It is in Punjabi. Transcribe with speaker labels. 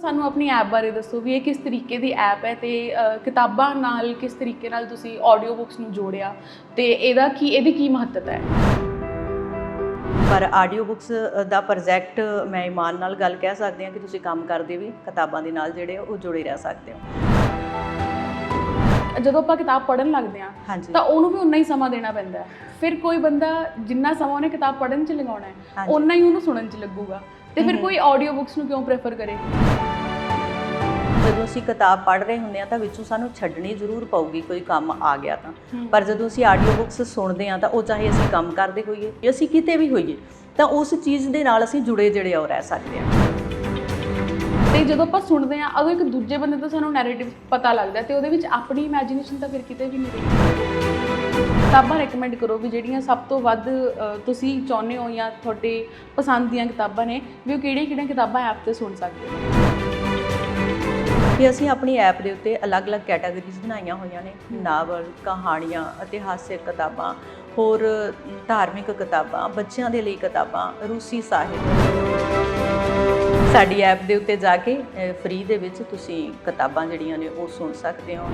Speaker 1: ਸਾਨੂੰ ਆਪਣੀ ਐਪ ਬਾਰੇ ਦੱਸੋ ਵੀ ਇਹ ਕਿਸ ਤਰੀਕੇ ਦੀ ਐਪ ਹੈ ਤੇ ਕਿਤਾਬਾਂ ਨਾਲ ਕਿਸ ਤਰੀਕੇ ਨਾਲ ਤੁਸੀਂ ਆਡੀਓ ਬੁੱਕਸ ਨੂੰ ਜੋੜਿਆ ਤੇ ਇਹਦਾ ਕੀ ਇਹਦੀ ਕੀ ਮਹੱਤਤਾ ਹੈ?
Speaker 2: ਪਰ ਆਡੀਓ ਬੁੱਕਸ ਦਾ ਪ੍ਰੋਜੈਕਟ ਮੈਂ ਇਮਾਨ ਨਾਲ ਗੱਲ ਕਹਿ ਸਕਦੀ ਹਾਂ ਕਿ ਤੁਸੀਂ ਕੰਮ ਕਰਦੇ ਵੀ ਕਿਤਾਬਾਂ ਦੇ ਨਾਲ ਜਿਹੜੇ ਉਹ ਜੁੜੇ ਰਹਿ ਸਕਦੇ ਹੋ।
Speaker 1: ਜਦੋਂ ਆਪਾਂ ਕਿਤਾਬ ਪੜ੍ਹਨ ਲੱਗਦੇ ਹਾਂ
Speaker 2: ਹਾਂਜੀ।
Speaker 1: ਤਾਂ ਉਹਨੂੰ ਵੀ ਉਨਾ ਹੀ ਸਮਾਂ ਦੇਣਾ ਪੈਂਦਾ ਫਿਰ ਕੋਈ ਬੰਦਾ ਜਿੰਨਾ ਸਮਾਂ ਉਹਨੇ ਕਿਤਾਬ ਪੜ੍ਹਨ 'ਚ ਲਗਾਉਣਾ ਹੈ। ਉਨਾ ਹੀ ਉਹਨੂੰ ਸੁਣਨ 'ਚ ਲੱਗੂਗਾ। ਤੇ ਫਿਰ। ਕੋਈ ਆਡੀਓ ਬੁੱਕਸ ਨੂੰ ਕਿਉਂ ਪ੍ਰੇਫਰ ਕਰੇ?
Speaker 2: ਜਦੋਂ ਅਸੀਂ ਕਿਤਾਬ ਪੜ੍ਹ ਰਹੇ ਹੁੰਦੇ ਆ ਤਾਂ ਵਿੱਚੋਂ ਸਾਨੂੰ ਛੱਡਣੀ ਜ਼ਰੂਰ ਪਊਗੀ ਕੋਈ ਕੰਮ ਆ ਗਿਆ ਤਾਂ। ਪਰ ਜਦੋਂ ਅਸੀਂ ਆਡੀਓ ਬੁੱਕਸ ਸੁਣਦੇ ਆ ਤਾਂ ਉਹ ਚਾਹੇ ਅਸੀਂ ਕੰਮ ਕਰਦੇ ਹੋਈਏ ਜਾਂ ਅਸੀਂ ਕਿਤੇ ਵੀ ਹੋਈਏ ਤਾਂ ਉਸ ਚੀਜ਼ ਦੇ ਨਾਲ ਅਸੀਂ ਜੁੜੇ ਜਿਹੜੇ ਉਹ ਰਹਿ ਸਕਦੇ ਆ
Speaker 1: ਤੇ ਜਦੋਂ ਆਪਾਂ ਸੁਣਦੇ ਹਾਂ ਉਦੋਂ ਇੱਕ ਦੂਜੇ ਬੰਦੇ ਤੋਂ ਸਾਨੂੰ ਨੈਰੇਟਿਵ ਪਤਾ ਲੱਗਦਾ ਹੈ ਤੇ ਉਹਦੇ ਵਿੱਚ ਆਪਣੀ ਇਮੇਜਿਨੇਸ਼ਨ ਤਾਂ ਫਿਰ ਕਿਤੇ ਵੀ ਨਹੀਂ ਰਹੀ। ਕਿਤਾਬਾਂ ਰეკਮੈਂਡ ਕਰੋ ਵੀ ਜਿਹੜੀਆਂ ਸਭ ਤੋਂ ਵੱਧ ਤੁਸੀਂ ਚਾਹੁੰਦੇ ਹੋ ਜਾਂ ਤੁਹਾਡੇ ਪਸੰਦ ਦੀਆਂ ਕਿਤਾਬਾਂ ਨੇ ਵੀ ਉਹ ਕਿਹੜੀਆਂ ਕਿਹੜੀਆਂ ਕਿਤਾਬਾਂ ਐਪ ਤੇ ਸੁਣ ਸਕਦੇ ਹੋ।
Speaker 2: ਕਿ ਅਸੀਂ ਆਪਣੀ ਐਪ ਦੇ ਉੱਤੇ ਅਲੱਗ-ਅਲੱਗ ਕੈਟਾਗਰੀਜ਼ ਬਣਾਈਆਂ ਹੋਈਆਂ ਨੇ ਨਾਵਲ ਕਹਾਣੀਆਂ ਇਤਿਹਾਸਿਕ ਕਿਤਾਬਾਂ ਹੋਰ ਧਾਰਮਿਕ ਕਿਤਾਬਾਂ ਬੱਚਿਆਂ ਦੇ ਲਈ ਕਿਤਾਬਾਂ ਰੂਸੀ ਸਾਹਿਤ। ਸਾਡੀ ਐਪ ਦੇ ਉੱਤੇ ਜਾ ਕੇ ਫ੍ਰੀ ਦੇ ਵਿੱਚ ਤੁਸੀਂ ਕਿਤਾਬਾਂ ਜਿਹੜੀਆਂ ਨੇ ਉਹ ਸੁਣ ਸਕਦੇ ਹੋ।